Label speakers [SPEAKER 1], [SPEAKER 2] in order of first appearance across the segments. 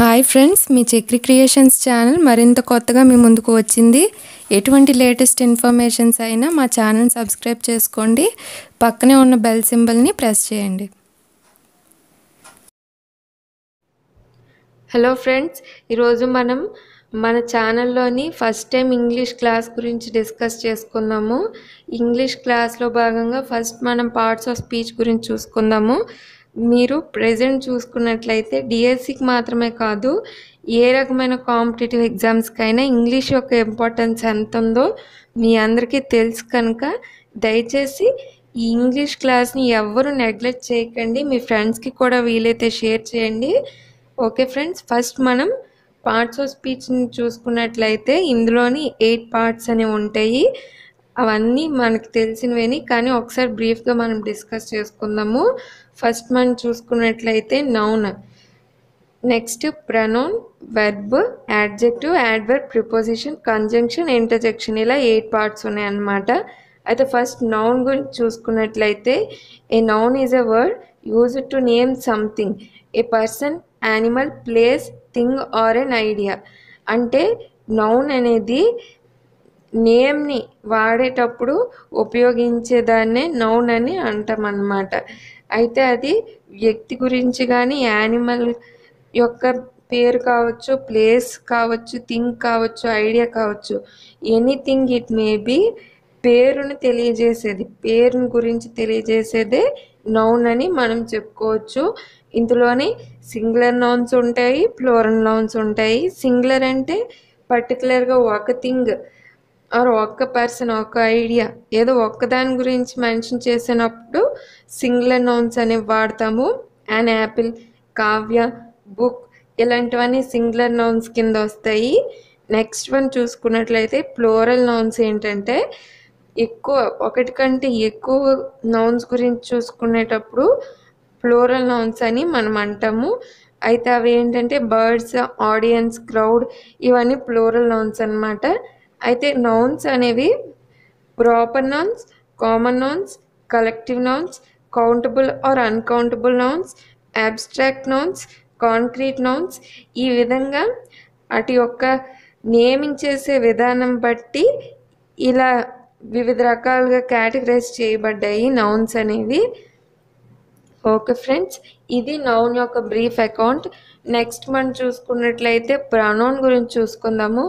[SPEAKER 1] Hi friends మీ Chakri creations channel మరింత కొత్తగా మీ ముందుకు వచ్చింది. ఎటువంటి లేటెస్ట్ ఇన్ఫర్మేషన్స్ అయినా మా ఛానల్ సబ్స్క్రైబ్ చేసుకోండి. పక్కనే ఉన్న బెల్ సింబల్ని ప్రెస్ చేయండి. హలో ఫ్రెండ్స్ ఈరోజు మనం మన ఛానల్లోని ఫస్ట్ టైం ఇంగ్లీష్ క్లాస్ గురించి డిస్కస్ చేసుకుందాము. ఇంగ్లీష్ క్లాస్లో భాగంగా ఫస్ట్ మనం పార్ట్స్ ఆఫ్ స్పీచ్ గురించి చూసుకుందాము. మీరు ప్రజెంట్ చూసుకున్నట్లయితే డిఎస్సికి మాత్రమే కాదు ఏ రకమైన కాంపిటేటివ్ ఎగ్జామ్స్కైనా ఇంగ్లీష్ యొక్క ఇంపార్టెన్స్ ఎంత ఉందో మీ అందరికీ తెలుసు కనుక దయచేసి ఈ ఇంగ్లీష్ క్లాస్ని ఎవ్వరూ నెగ్లెక్ట్ చేయకండి. మీ ఫ్రెండ్స్కి కూడా వీలైతే షేర్ చేయండి. ఓకే ఫ్రెండ్స్ ఫస్ట్ మనం పార్ట్స్ ఆఫ్ స్పీచ్ని చూసుకున్నట్లయితే ఇందులోని ఎయిట్ పార్ట్స్ అనేవి ఉంటాయి. అవన్నీ మనకు తెలిసినవేని కానీ ఒకసారి బ్రీఫ్గా మనం డిస్కస్ చేసుకుందాము. ఫస్ట్ మనం చూసుకున్నట్లయితే noun next pronoun verb adjective adverb preposition conjunction interjection ఇలా ఎయిట్ పార్ట్స్ ఉన్నాయన్నమాట. అయితే ఫస్ట్ నౌన్ గురించి చూసుకున్నట్లయితే a noun is a word use to name something a person animal place thing or an idea అంటే noun అనేది నేమ్ని వాడేటప్పుడు ఉపయోగించేదాన్నే noun అని అంటామన్నమాట. అయితే అది వ్యక్తి గురించి కానీ యానిమల్ యొక్క పేరు కావచ్చు ప్లేస్ కావచ్చు థింగ్ కావచ్చు ఐడియా కావచ్చు ఎనీథింగ్ ఇట్ మే బి పేరుని తెలియజేసేది. పేరుని గురించి తెలియజేసేదే నౌన్ అని మనం చెప్పుకోవచ్చు. ఇందులోని సింగులర్ నౌన్స్ ఉంటాయి ప్లోరల్ నౌన్స్ ఉంటాయి. సింగులర్ అంటే పర్టికులర్గా ఒక థింగ్ ఆర్ ఒక్క పర్సన్ ఒక ఐడియా. ఏదో ఒక్కదాని గురించి మెన్షన్ చేసినప్పుడు సింగులర్ నౌన్స్ అనేవి వాడతాము. అండ్ యాపిల్ కావ్య బుక్ ఇలాంటివన్నీ సింగులర్ నౌన్స్ కింద వస్తాయి. నెక్స్ట్ వన్ చూసుకున్నట్లయితే ప్లోరల్ నౌన్స్ ఏంటంటే ఎక్కువ ఒకటి కంటే ఎక్కువ నౌన్స్ గురించి చూసుకునేటప్పుడు ఫ్లోరల్ నౌన్స్ అని మనం అంటాము. అయితే అవి ఏంటంటే బర్డ్స్ ఆడియన్స్ క్రౌడ్ ఇవన్నీ ఫ్లోరల్ నౌన్స్ అనమాట అయితే నౌన్స్ అనేవి proper nouns common nouns collective nouns countable or uncountable nouns abstract nouns concrete nouns ఈ విధంగా అటు యొక్క నేమింగ్ చేసే విధానం బట్టి ఇలా వివిధ రకాలుగా కేటగరైజ్ చేయబడ్డాయి నౌన్స్ అనేవి. ఓకే ఫ్రెండ్స్ ఇది నౌన్ యొక్క బ్రీఫ్ అకౌంట్ నెక్స్ట్ మనం చూసుకున్నట్లయితే ప్రనౌన్ గురించి చూసుకుందాము.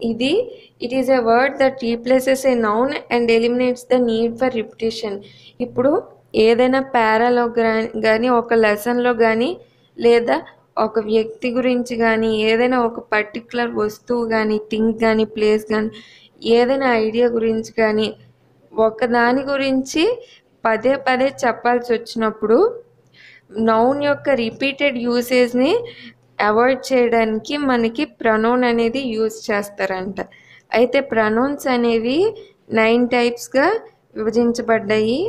[SPEAKER 1] ఇది it is a word that replaces a noun and eliminates the need for repetition ఇప్పుడు ఏదైనా పారాలో కానీ ఒక లెసన్లో కానీ లేదా ఒక వ్యక్తి గురించి కానీ ఏదైనా ఒక పర్టికులర్ వస్తువు కానీ థింగ్ కానీ ప్లేస్ కానీ ఏదైనా ఐడియా గురించి కానీ ఒకదాని గురించి పదే పదే చెప్పాల్సి వచ్చినప్పుడు నౌన్ యొక్క రిపీటెడ్ యూసేజ్ని అవాయిడ్ చేయడానికి మనకి ప్రనౌన్ అనేది యూజ్ చేస్తారంట. అయితే ప్రనౌన్స్ అనేవి నైన్ టైప్స్గా విభజించబడ్డాయి.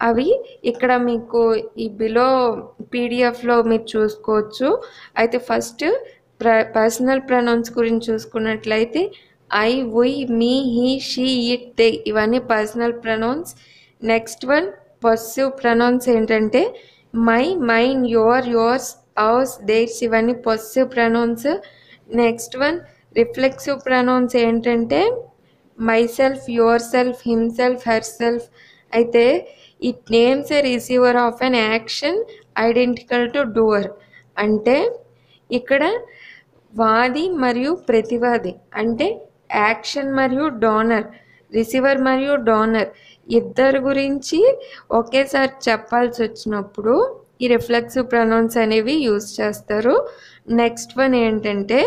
[SPEAKER 1] అవి ఇక్కడ మీకు ఈ బిలో పీడిఎఫ్లో మీరు చూసుకోవచ్చు. అయితే ఫస్ట్ ప్ర పర్సనల్ ప్రనౌన్స్ గురించి చూసుకున్నట్లయితే I we me he she it they ఇవన్నీ personal pronouns next one possessive pronouns ఏంటంటే my mine your yours ours theirs ఇవన్నీ possessive pronouns next one reflexive pronouns ఏంటంటే myself yourself himself herself అయితే it names a receiver of an action identical to doer అంటే ఇక్కడ వాది మరియు ప్రతివాది అంటే action మరియు donor receiver మరియు డోనర్ ఇద్దరు గురించి ఒకేసారి చెప్పాల్సి వచ్చినప్పుడు ఈ రిఫ్లెక్సివ్ ప్రొనౌన్స్ అనేవి యూజ్ చేస్తారు. నెక్స్ట్ వన్ ఏంటంటే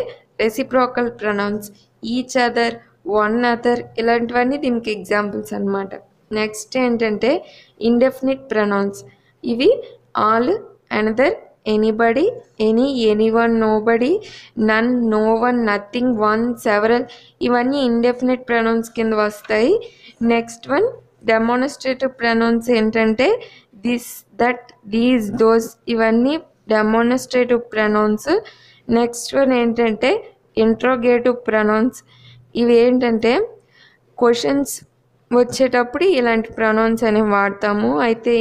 [SPEAKER 1] reciprocal pronouns each other one other ఇలాంటివన్నీ దీనికి ఎగ్జాంపుల్స్ అనమాట నెక్స్ట్ ఏంటంటే ఇండెఫినిట్ ప్రొనౌన్స్ ఇవి all another anybody any any one nobody none no one nothing one several ఇవన్నీ ఇండెఫినిట్ ప్రొనౌన్స్ కింద వస్తాయి. నెక్స్ట్ వన్ డెమోనస్ట్రేటివ్ ప్రొనౌన్స్ ఏంటంటే దిస్ దట్ దీస్ దోస్ ఇవన్నీ డెమోనస్ట్రేటివ్ ప్రనౌన్స్ నెక్స్ట్ వన్ ఏంటంటే interrogative pronouns ఇవి ఏంటంటే questions వచ్చేటప్పుడు ఇలాంటి ప్రనౌన్స్ అనేవి వాడతాము. అయితే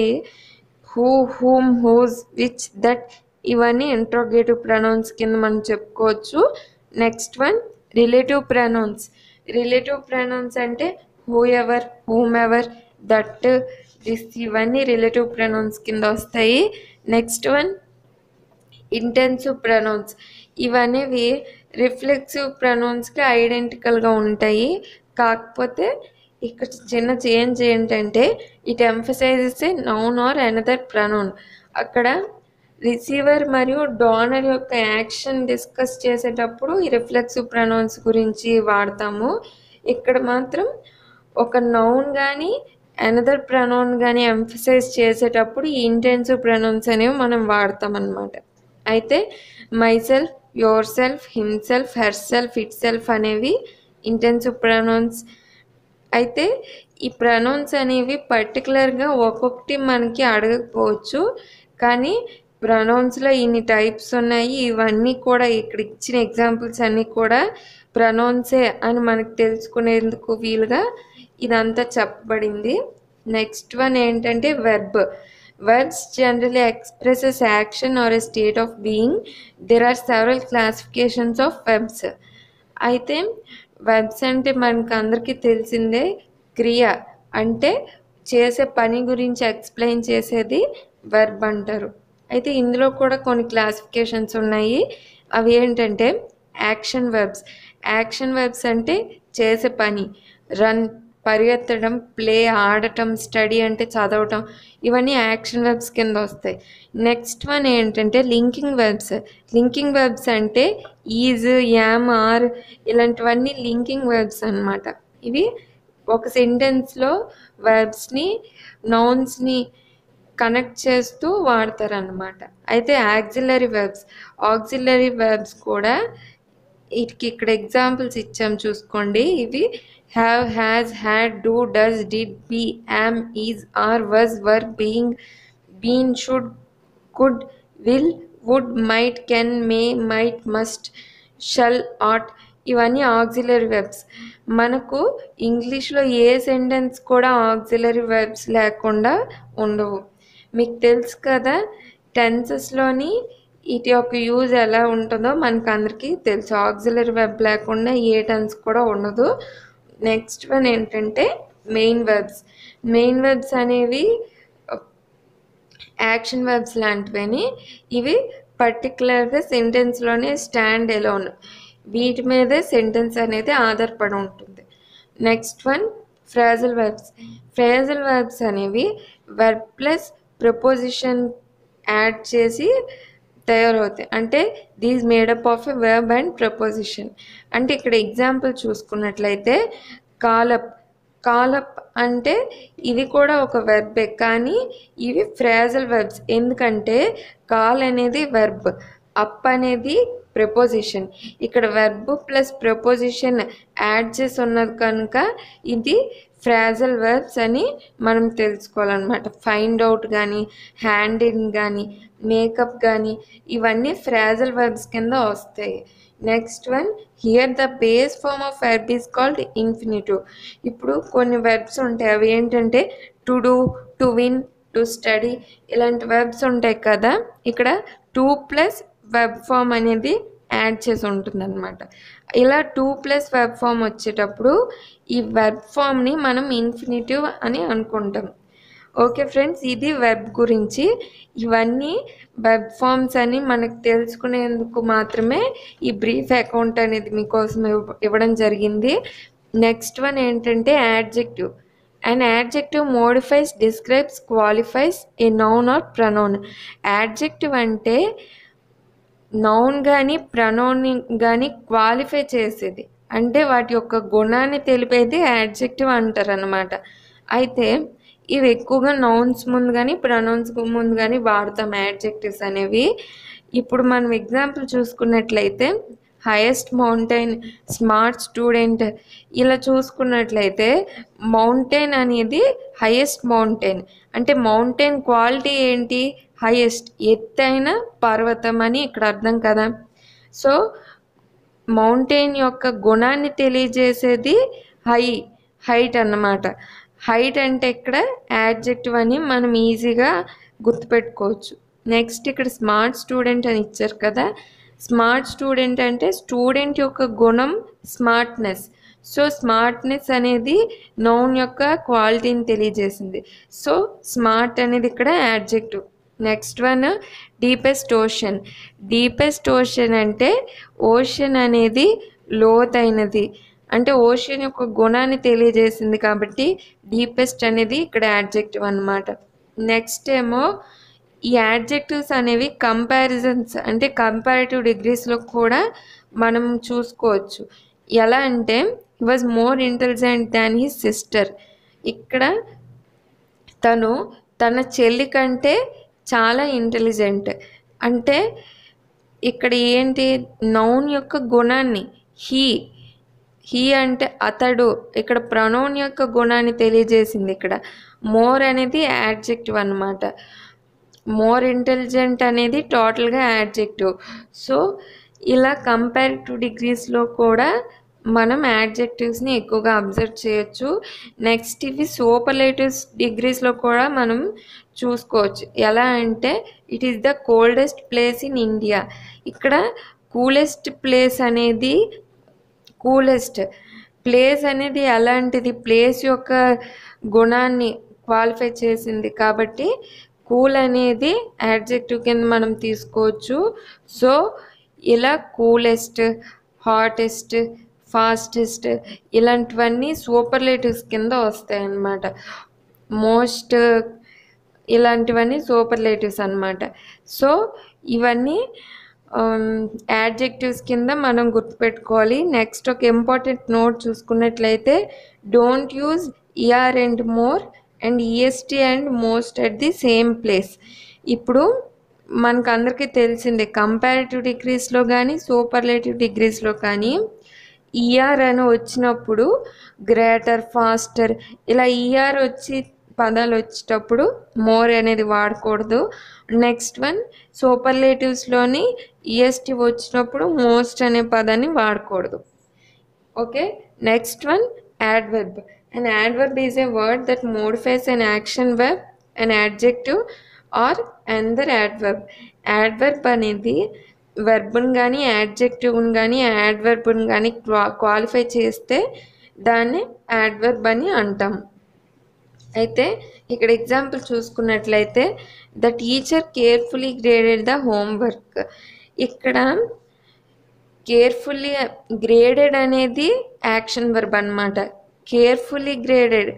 [SPEAKER 1] who whom whose which that ఇవన్నీ ఇంట్రోగేటివ్ ప్రనౌన్స్ కింద మనం చెప్పుకోవచ్చు. Next one relative pronouns relative pronouns అంటే whoever whomever that this ఇవన్నీ రిలేటివ్ ప్రొనౌన్స్ కింద వస్తాయి. నెక్స్ట్ వన్ ఇంటెన్సివ్ ప్రొనౌన్స్ ఇవనేవి రిఫ్లెక్సివ్ ప్రొనౌన్స్కి ఐడెంటికల్గా ఉంటాయి. కాకపోతే ఇక్కడ చిన్న చేంజ్ ఏంటంటే it emphasizes a noun or another pronoun అక్కడ రిసీవర్ మరియు డోనర్ యొక్క యాక్షన్ డిస్కస్ చేసేటప్పుడు ఈ రిఫ్లెక్సివ్ ప్రొనౌన్స్ గురించి వాడతాము. ఇక్కడ మాత్రం ఒక నౌన్ కానీ అనదర్ ప్రనౌన్ కానీ ఎంఫసైజ్ చేసేటప్పుడు ఈ ఇంటెన్సివ్ ప్రనౌన్స్ అనేవి మనం వాడతాం అన్నమాట అయితే myself yourself himself herself itself అనేవి ఇంటెన్సివ్ ప్రనౌన్స్ అయితే ఈ ప్రనౌన్స్ అనేవి పర్టికులర్గా ఒక్కొక్కటి మనకి అడగకపోవచ్చు కానీ ప్రనౌన్స్లో ఇన్ని టైప్స్ ఉన్నాయి ఇవన్నీ కూడా ఇక్కడ ఇచ్చిన ఎగ్జాంపుల్స్ అన్నీ కూడా ప్రొనౌన్సే అని మనకు తెలుసుకునేందుకు వీలుగా ఇదంతా చెప్పబడింది. నెక్స్ట్ వన్ ఏంటంటే verb words generally expresses action or a state of being there are several classifications of verbs అయితే వెబ్స్ అంటే మనకు అందరికీ తెలిసిందే క్రియ. అంటే చేసే పని గురించి ఎక్స్ప్లెయిన్ చేసేది వెర్బ్ అంటారు. అయితే ఇందులో కూడా కొన్ని క్లాసిఫికేషన్స్ ఉన్నాయి. అవి ఏంటంటే యాక్షన్ వెబ్స్ యాక్షన్ వెబ్స్ అంటే చేసే పని. రన్ పరిగెత్తడం ప్లే ఆడటం స్టడీ అంటే చదవటం ఇవన్నీ యాక్షన్ వెబ్స్ కింద వస్తాయి. నెక్స్ట్ వన్ ఏంటంటే లింకింగ్ వెబ్స్. లింకింగ్ వెబ్స్ అంటే ఈజ్ యామ్ ఆర్ ఇలాంటివన్నీ లింకింగ్ వెబ్స్ అన్నమాట. ఇవి ఒక సెంటెన్స్లో వెబ్స్ని నౌన్స్ని కనెక్ట్ చేస్తూ వాడతారనమాట అయితే యాక్సిలరీ వెబ్స్. ఆక్సిలరీ వెబ్స్ కూడా వీటికి ఇక్కడ ఎగ్జాంపుల్స్ ఇచ్చాం చూసుకోండి. ఇవి have has had do does did be am is are was were being been should could will would might can may might must shall ought ఇవన్నీ auxiliary verbs మనకు ఇంగ్లీష్లో ఏ సెంటెన్స్ కూడా ఆక్సిలరీ వెబ్స్ లేకుండా ఉండవు. మీకు తెలుసు కదా టెన్సెస్లోని వీటి యొక్క యూజ్ ఎలా ఉంటుందో మనకు అందరికీ తెలుసు. ఆక్సిలరీ వెబ్ లేకుండా ఏ టెన్స్ కూడా ఉండదు. నెక్స్ట్ వన్ ఏంటంటే మెయిన్ వెబ్స్ మెయిన్ వెబ్స్ అనేవి యాక్షన్ వెబ్స్ లాంటివని. ఇవి పర్టికులర్గా సెంటెన్స్లోనే స్టాండ్ ఎలోన్ వీటి మీదే సెంటెన్స్ అనేది ఆధారపడి ఉంటుంది. Next one phrasal verbs phrasal verbs అనేవి వెర్బ్ ప్లస్ ప్రపోజిషన్ యాడ్ చేసి తయారవుతాయి. అంటే these made up of a verb and preposition అంటే ఇక్కడ ఎగ్జాంపుల్ చూసుకున్నట్లయితే కాలప్ కాలప్ అంటే ఇది కూడా ఒక వెర్బే కానీ ఇవి ఫ్రేజల్ వెర్బ్స్ ఎందుకంటే కాల్ అనేది వెర్బ్ అప్ అనేది ప్రపోజిషన్ ఇక్కడ వెర్బ్ ప్లస్ ప్రపోజిషన్ యాడ్ చేసి ఉన్నది కనుక ఇది ఫ్రాజల్ వెర్బ్స్ అని మనం తెలుసుకోవాలన్నమాట. ఫైండ్ అవుట్ కానీ హ్యాండ్ ఇన్ కానీ మేకప్ కానీ ఇవన్నీ ఫ్రాజల్ వెర్బ్స్ కింద వస్తాయి. Next one here the base form of verb is called infinitive ఇప్పుడు కొన్ని వెర్బ్స్ ఉంటాయి. అవి ఏంటంటే to do to win to study ఇలాంటి వెర్బ్స్ ఉంటాయి కదా. ఇక్కడ టూ ప్లస్ వెబ్ ఫామ్ అనేది యాడ్ చేసి ఉంటుందన్నమాట. ఇలా టూ ప్లస్ వెబ్ ఫామ్ వచ్చేటప్పుడు ఈ వెబ్ ఫామ్ని మనం ఇన్ఫినిటివ్ అని అనుకుంటాం. ఓకే ఫ్రెండ్స్ ఇది వెబ్ గురించి. ఇవన్నీ వెబ్ ఫామ్స్ అని మనకు తెలుసుకునేందుకు మాత్రమే ఈ బ్రీఫ్ అకౌంట్ అనేది మీకోసం ఇవ్వడం జరిగింది. నెక్స్ట్ వన్ ఏంటంటే adjective. And adjective modifies describes qualifies a noun or pronoun adjective అంటే నౌన్ కానీ ప్రనౌన్ కానీ క్వాలిఫై చేసేది. అంటే వాటి యొక్క గుణాన్ని తెలిపేది యాడ్జెక్టివ్ అంటారు అనమాట అయితే ఇవి ఎక్కువగా నౌన్స్ ముందు కానీ ప్రనౌన్స్ ముందు కానీ వాడతాం యాడ్జెక్టివ్స్ అనేవి. ఇప్పుడు మనం ఎగ్జాంపుల్ చూసుకున్నట్లయితే హైయెస్ట్ మౌంటైన్ స్మార్ట్ స్టూడెంట్ ఇలా చూసుకున్నట్లయితే మౌంటైన్ అనేది హైయెస్ట్ మౌంటైన్. అంటే మౌంటైన్ క్వాలిటీ ఏంటి? హైయెస్ట్ ఎత్తైన పర్వతం అని ఇక్కడ అర్థం కదా. సో మౌంటైన్ యొక్క గుణాన్ని తెలియజేసేది హై హైట్ అన్నమాట. హైట్ అంటే ఇక్కడ యాడ్జెక్టివ్ అని మనం ఈజీగా గుర్తుపెట్టుకోవచ్చు. నెక్స్ట్ ఇక్కడ స్మార్ట్ స్టూడెంట్ అని ఇచ్చారు కదా. స్మార్ట్ స్టూడెంట్ అంటే స్టూడెంట్ యొక్క గుణం స్మార్ట్నెస్ సో స్మార్ట్నెస్ అనేది నౌన్ యొక్క క్వాలిటీని తెలియజేసింది. సో స్మార్ట్ అనేది ఇక్కడ adjective next one deepest ocean deepest ocean అంటే ఓషన్ అనేది లోతైనది. అంటే ఓషన్ యొక్క గుణాన్ని తెలియజేసింది కాబట్టి డీపెస్ట్ అనేది ఇక్కడ యాడ్జెక్టివ్ అన్నమాట. నెక్స్ట్ ఏమో ఈ యాడ్జెక్టివ్స్ అనేవి కంపారిజన్స్ అంటే కంపారిటివ్ డిగ్రీస్లో కూడా మనం చూసుకోవచ్చు. ఎలా అంటే he was more intelligent than he sister ఇక్కడ తను తన చెల్లి కంటే చాలా ఇంటెలిజెంట్ అంటే ఇక్కడ ఏంటి? నౌన్ యొక్క గుణాన్ని హీ. హీ అంటే అతడు. ఇక్కడ ప్రొనౌన్ యొక్క గుణాన్ని తెలియజేసింది ఇక్కడ. మోర్ అనేది యాడ్జెక్టివ్ అన్నమాట. మోర్ ఇంటెలిజెంట్ అనేది టోటల్గా యాడ్జెక్టివ్ సో ఇలా కంపారిటివ్ డిగ్రీస్లో కూడా మనం యాడ్జెక్టివ్స్ని ఎక్కువగా అబ్జర్వ్ చేయొచ్చు. నెక్స్ట్ ఇవి సూపర్లేటివ్స్ డిగ్రీస్లో కూడా మనం చూసుకోవచ్చు. ఎలా అంటే it is the coldest place in India ఇక్కడ కూలెస్ట్ ప్లేస్ అనేది కూలెస్ట్ ప్లేస్ అనేది ఎలాంటిది ప్లేస్ యొక్క గుణాన్ని క్వాలిఫై చేసింది కాబట్టి కూల్ అనేది యాడ్జెక్టివ్ కింద మనం తీసుకోవచ్చు. సో ఇలా కూలెస్ట్ హాటెస్ట్ ఫాస్టెస్ట్ ఇలాంటివన్నీ సూపర్లేటివ్స్ కింద వస్తాయి అన్నమాట మోస్ట్ ఇలాంటివన్నీ సూపర్లేటివ్స్ అనమాట సో ఇవన్నీ యాడ్జెక్టివ్స్ కింద మనం గుర్తుపెట్టుకోవాలి. నెక్స్ట్ ఒక ఇంపార్టెంట్ నోట్ చూసుకున్నట్లయితే don't use ER and more and EST and most at the same place ఇప్పుడు మనకు అందరికీ తెలిసిందే కంపారిటివ్ డిగ్రీస్లో కానీ సూపర్లేటివ్ డిగ్రీస్లో కానీ ఈఆర్ అని వచ్చినప్పుడు గ్రేటర్ ఫాస్టర్ ఇలా ఈఆర్ వచ్చి పదాలు వచ్చేటప్పుడు మోర్ అనేది వాడకూడదు. నెక్స్ట్ వన్ సూపర్లేటివ్స్లోని ఈఎస్టీ వచ్చినప్పుడు మోస్ట్ అనే పదాన్ని వాడకూడదు. Okay next one adverb adverb adverb a word that modifies an action verb an adjective or another adverb adverb అనేది వెర్బ్ని కానీ యాడ్జెక్టివ్ని కానీ యాడ్వర్బ్ని కానీ క్వాలిఫై చేస్తే దాన్ని యాడ్వర్బ్ అని అంటాం. అయితే ఇక్కడ ఎగ్జాంపుల్ చూసుకున్నట్లయితే the teacher carefully graded the homework ఇక్కడ కేర్ఫుల్లీ గ్రేడెడ్ అనేది యాక్షన్ వర్బ్ అనమాట కేర్ఫుల్లీ గ్రేడెడ్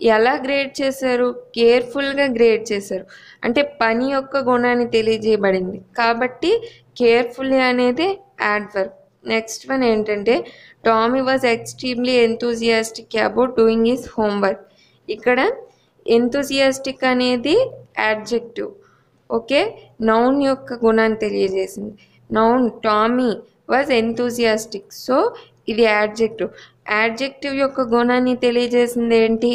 [SPEAKER 1] ఎలా గ్రేడ్ చేశారు? కేర్ఫుల్గా గ్రేడ్ చేశారు. అంటే పని యొక్క గుణాన్ని తెలియజేయబడింది. కాబట్టి కేర్ఫుల్లీ అనేది యాడ్వర్బ్ నెక్స్ట్ వన్ ఏంటంటే Tommy was extremely enthusiastic about doing his homework ఇక్కడ ఎంతూసియాస్టిక్ అనేది యాడ్జెక్టివ్ ఓకే నౌన్ యొక్క గుణాన్ని తెలియజేసింది. Noun Tommy was enthusiastic so ఇది యాడ్జెక్టివ్ యాడ్జెక్టివ్ యొక్క గుణాన్ని తెలియజేసింది ఏంటి?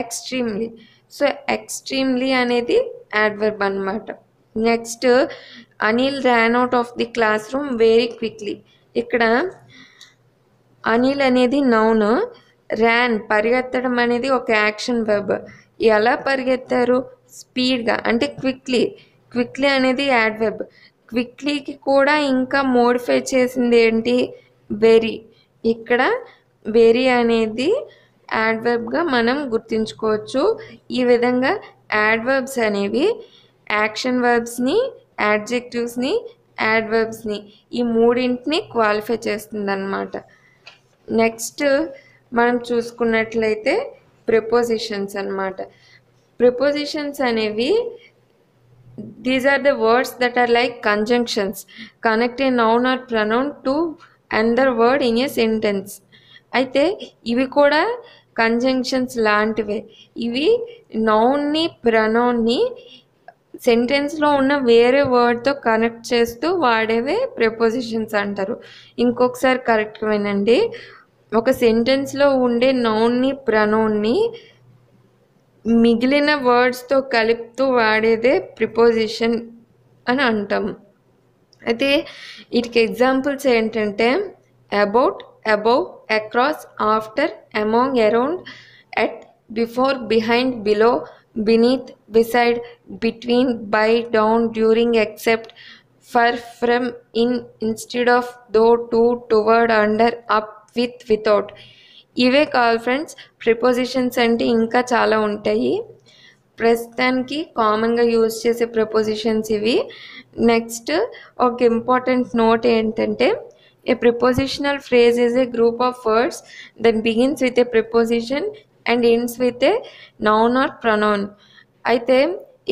[SPEAKER 1] ఎక్స్ట్రీమ్లీ సో ఎక్స్ట్రీమ్లీ అనేది యాడ్వర్బ్ అనమాట next Anil ran out of the classroom very quickly ఇక్కడ అనిల్ అనేది నౌన్ ర్యాన్ పరిగెత్తడం అనేది ఒక యాక్షన్ వెబ్. ఎలా పరిగెత్తారు? స్పీడ్గా అంటే క్విక్లీ. క్విక్లీ అనేది యాడ్ వెబ్. క్విక్లీకి కూడా ఇంకా మోడిఫై చేసింది ఏంటి? వెరీ. ఇక్కడ వెరీ అనేది యాడ్వర్బ్గా మనం గుర్తుంచుకోవచ్చు. ఈ విధంగా యాడ్వర్బ్స్ అనేవి యాక్షన్ వర్బ్స్ని యాడ్జెక్టివ్స్ని యాడ్వర్బ్స్ని ఈ మూడింటిని క్వాలిఫై చేస్తుందన్నమాట. నెక్స్ట్ మనం చూసుకున్నట్లయితే ప్రిపోజిషన్స్ అన్నమాట. ప్రిపోజిషన్స్ అనేవి these are the words that are like conjunctions connect a noun or pronoun to another word in a sentence అయితే ఇవి కూడా కంజంక్షన్స్ లాంటివే. ఇవి నౌన్ని ప్రనౌన్ని సెంటెన్స్లో ఉన్న వేరే వర్డ్తో కనెక్ట్ చేస్తూ వాడేవే ప్రిపోజిషన్స్ అంటారు. ఇంకొకసారి కరెక్ట్ వినండి. ఒక సెంటెన్స్లో ఉండే నౌన్ని ప్రనౌన్ని మిగిలిన వర్డ్స్తో కలుపుతూ వాడేదే ప్రిపోజిషన్ అని అంటాం. అయితే వీటికి ఎగ్జాంపుల్స్ ఏంటంటే about above across after among around at before behind below beneath beside between by down during except for from in instead of though to toward under up with without. ఇవే కావాలి friends prepositions అంటే ఇంకా చాలా ఉంటాయి. ప్రస్తుతానికి కామన్గా use చేసే prepositions ఇవి. నెక్స్ట్ ఒక ఇంపార్టెంట్ నోట్ ఏంటంటే a prepositional phrase is a group of words then begins with a preposition and ends with a noun or pronoun. అయితే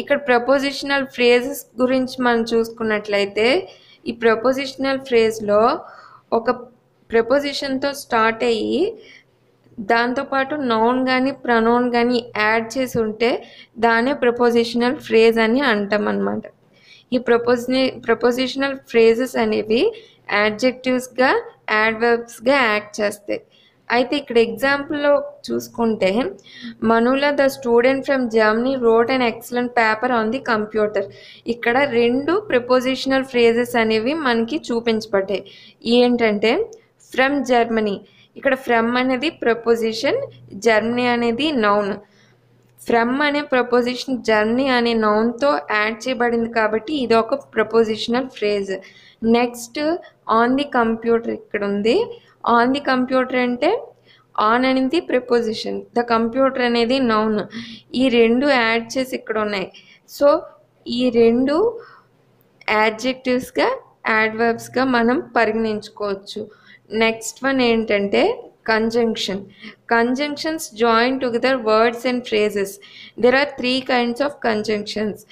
[SPEAKER 1] ఇక్కడ ప్రపోజిషనల్ ఫ్రేజెస్ గురించి మనం చూసుకున్నట్లయితే ఈ ప్రపోజిషనల్ ఫ్రేజ్లో ఒక ప్రపోజిషన్తో స్టార్ట్ అయ్యి దాంతోపాటు నౌన్ కానీ ప్రనౌన్ కానీ యాడ్ చేసి ఉంటే దానే ప్రపోజిషనల్ ఫ్రేజ్ అని అంటాం అనమాట ఈ ప్రపోజి ప్రపోజిషనల్ ఫ్రేజెస్ అనేవి యాడ్జెక్టివ్స్గా యాడ్వర్బ్స్గా యాక్ట్ చేస్తాయి. అయితే ఇక్కడ ఎగ్జాంపుల్లో చూసుకుంటే మనుల the student from Germany wrote and excellent paper on the computer ఇక్కడ రెండు ప్రపోజిషనల్ ఫ్రేజెస్ అనేవి మనకి చూపించబడ్డాయి. ఏంటంటే ఫ్రమ్ జర్మనీ. ఇక్కడ ఫ్రమ్ అనేది ప్రపోజిషన్ జర్మనీ అనేది నౌన్. ఫ్రమ్ అనే ప్రపోజిషన్ జర్నీ అనే నౌన్తో యాడ్ చేయబడింది కాబట్టి ఇది ఒక prepositional phrase. Next on the computer ఇక్కడ ఉంది. ఆన్ ది కంప్యూటర్ అంటే ఆన్ అనేది ప్రపోజిషన్ ద కంప్యూటర్ అనేది నౌన్. ఈ రెండు యాడ్ చేసి ఇక్కడ ఉన్నాయి. సో ఈ రెండు యాడ్జెక్టివ్స్గా యాడ్వర్బ్స్గా మనం పరిగణించుకోవచ్చు. నెక్స్ట్ వన్ ఏంటంటే conjunction conjunctions join together words and phrases there are three kinds of conjunctions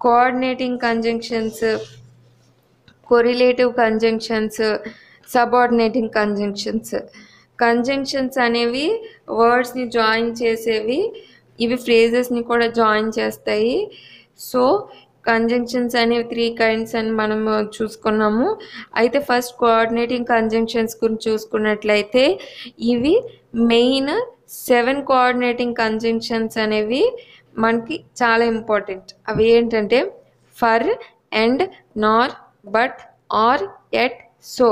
[SPEAKER 1] coordinating conjunctions correlative conjunctions subordinating conjunctions conjunctions అనేవి వర్డ్స్ని జాయిన్ చేసేవి. ఇవి ఫ్రేజెస్ని కూడా జాయిన్ చేస్తాయి. సో కంజంక్షన్స్ అనేవి త్రీ కైండ్స్ అని మనం చూసుకున్నాము. అయితే ఫస్ట్ కోఆర్డినేటింగ్ కంజంక్షన్స్ గురించి చూసుకున్నట్లయితే ఇవి మెయిన్ సెవెన్ కోఆర్డినేటింగ్ కంజంక్షన్స్ అనేవి మనకి చాలా ఇంపార్టెంట్ అవి ఏంటంటే for and nor but or yet so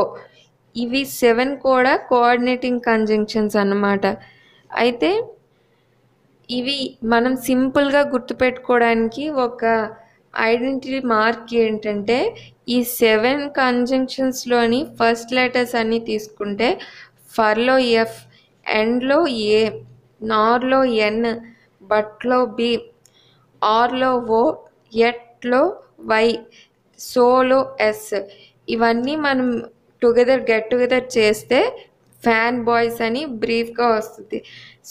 [SPEAKER 1] ఇవి సెవెన్ కూడా కోఆర్డినేటింగ్ కంజంక్షన్స్ అన్నమాట. అయితే ఇవి మనం సింపుల్గా గుర్తుపెట్టుకోవడానికి ఒక ఐడెంటిటీ మార్క్ ఏంటంటే ఈ సెవెన్ కంజంక్షన్స్లోని ఫస్ట్ లెటర్స్ అన్నీ తీసుకుంటే ఫర్లో ఎఫ్ ఎండ్లో ఏ నార్లో ఎన్ బట్లో బి ఆర్లో ఓ ఎట్లో వై సోలో ఎస్ ఇవన్నీ మనం టుగెదర్ గెట్ టుగెదర్ చేస్తే ఫ్యాన్ బాయ్స్ అని బ్రీఫ్గా వస్తుంది.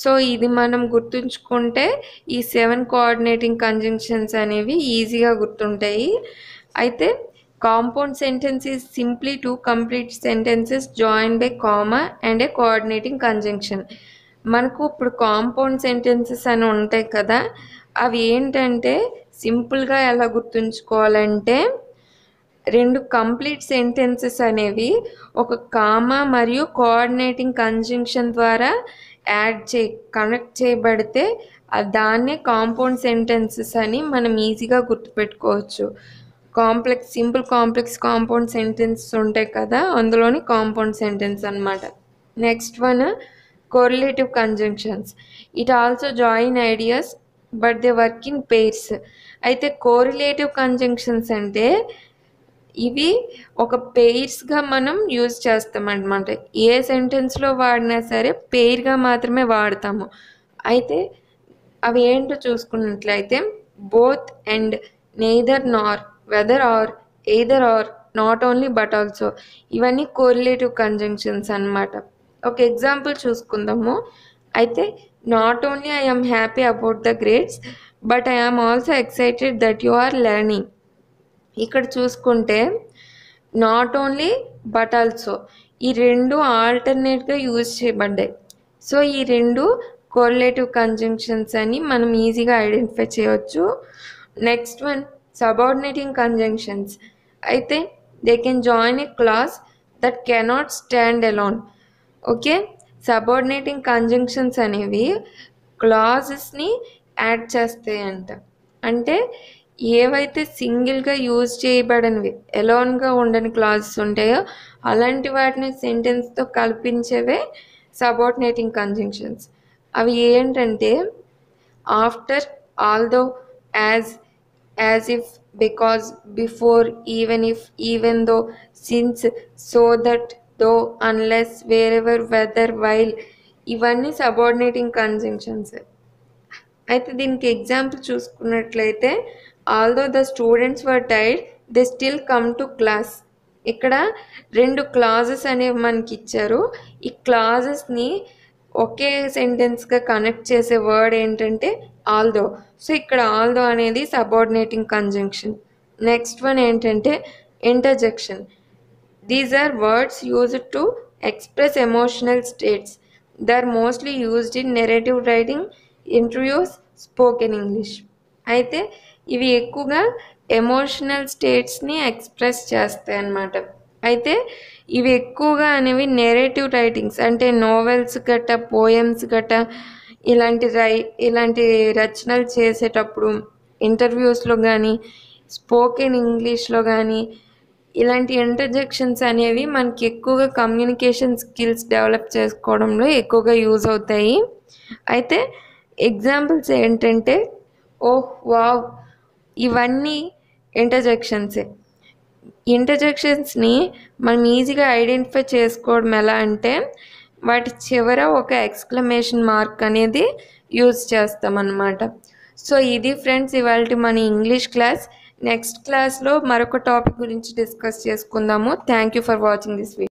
[SPEAKER 1] సో ఇది మనం గుర్తుంచుకుంటే ఈ సెవెన్ కోఆర్డినేటింగ్ కంజంక్షన్స్ అనేవి ఈజీగా గుర్తుంటాయి. అయితే compound sentence simply two complete sentences join by comma and a coordinating conjunction. మనకు ఇప్పుడు కాంపౌండ్ సెంటెన్సెస్ అని ఉంటాయి కదా అవి ఏంటంటే సింపుల్గా ఎలా గుర్తుంచుకోవాలంటే రెండు కంప్లీట్ సెంటెన్సెస్ అనేవి ఒక కామా మరియు కోఆర్డినేటింగ్ కంజంక్షన్ ద్వారా యాడ్ చే కనెక్ట్ చేయబడితే దాన్నే కాంపౌండ్ సెంటెన్సెస్ అని మనం ఈజీగా గుర్తుపెట్టుకోవచ్చు. Complex simple complex compound sentences ఉంటాయి కదా అందులోని కాంపౌండ్ సెంటెన్స్ అన్నమాట. Next one correlative conjunctions it also join ideas but they work in pairs అయితే కోరిలేటివ్ కంజంక్షన్స్ అంటే ఇవి ఒక పెయిర్స్గా మనం యూజ్ చేస్తామన్నమాట. ఏ సెంటెన్స్లో వాడినా సరే పెయిర్గా మాత్రమే వాడతాము. అయితే అవి ఏంటో చూసుకున్నట్లయితే both and neither nor whether or either or not only but also ఇవన్నీ కోరిలేటివ్ కంజంక్షన్స్ అన్నమాట. ఒక ఎగ్జాంపుల్ చూసుకుందాము. అయితే not only I happy about the grades but I also excited that you are learning ఇక్కడ చూసుకుంటే నాట్ ఓన్లీ బట్ ఆల్సో ఈ రెండు ఆల్టర్నేట్గా యూజ్ చేయబడ్డాయి. సో ఈ రెండు కోరిలేటివ్ కంజంక్షన్స్ అని మనం ఈజీగా ఐడెంటిఫై చేయవచ్చు. నెక్స్ట్ వన్ సబార్డినేటింగ్ కంజంక్షన్స్ అయితే they can join a clause that cannot stand alone okay subordinating conjunctions అనేవి క్లాజెస్ని యాడ్ చేస్తాయంట. అంటే ఏవైతే సింగిల్గా యూజ్ చేయబడనివి ఎలోన్గా ఉండని క్లాజెస్ ఉంటాయో అలాంటి వాటిని సెంటెన్స్తో కల్పించేవే సబార్డినేటింగ్ కంజంక్షన్స్. అవి ఏంటంటే after although as as if because before even if even though since so that though unless wherever whether while ఇవన్నీ సబార్డినేటింగ్ కంజంక్షన్స్. అయితే దీనికి ఎగ్జాంపుల్ చూసుకున్నట్లయితే although the students were tired they still come to class ఇక్కడ రెండు clauses అనేవి మనకి ఇచ్చారు. ఈ క్లాజెస్ని ఒకే సెంటెన్స్గా కనెక్ట్ చేసే వర్డ్ ఏంటంటే ఆల్దో సో ఇక్కడ ఆల్దో అనేది సబార్డినేటింగ్ కంజంక్షన్ నెక్స్ట్ వన్ ఏంటంటే interjection these are words used to express emotional states they are mostly used in narrative writing interviews spoken English అయితే ఇవి ఎక్కువగా ఎమోషనల్ స్టేట్స్ని ఎక్స్ప్రెస్ చేస్తాయి అన్నమాట. అయితే ఇవి ఎక్కువగా అనేవి నెరేటివ్ రైటింగ్స్ అంటే నోవెల్స్ గట్ట పోయమ్స్ గట్ట ఇలాంటి రై ఇలాంటి రచనలు చేసేటప్పుడు ఇంటర్వ్యూస్లో కానీ స్పోకెన్ ఇంగ్లీష్లో కానీ ఇలాంటి ఇంటర్జెక్షన్స్ అనేవి మనకి ఎక్కువగా కమ్యూనికేషన్ స్కిల్స్ డెవలప్ చేసుకోవడంలో ఎక్కువగా యూజ్ అవుతాయి. అయితే ఎగ్జాంపుల్స్ ఏంటంటే ఓహ్ వావ్ ఇవన్నీ ఇంటర్జెక్షన్సే. ఇంటర్జెక్షన్స్ని మనం ఈజీగా ఐడెంటిఫై చేసుకోవడం ఎలా అంటే వాటి చివర ఒక ఎక్స్క్లమేషన్ మార్క్ అనేది యూజ్ చేస్తామన్నమాట. సో ఇది ఫ్రెండ్స్ ఇవాళ మన ఇంగ్లీష్ క్లాస్. నెక్స్ట్ క్లాస్లో మరొక టాపిక్ గురించి డిస్కస్ చేసుకుందాము. Thank you for watching this video.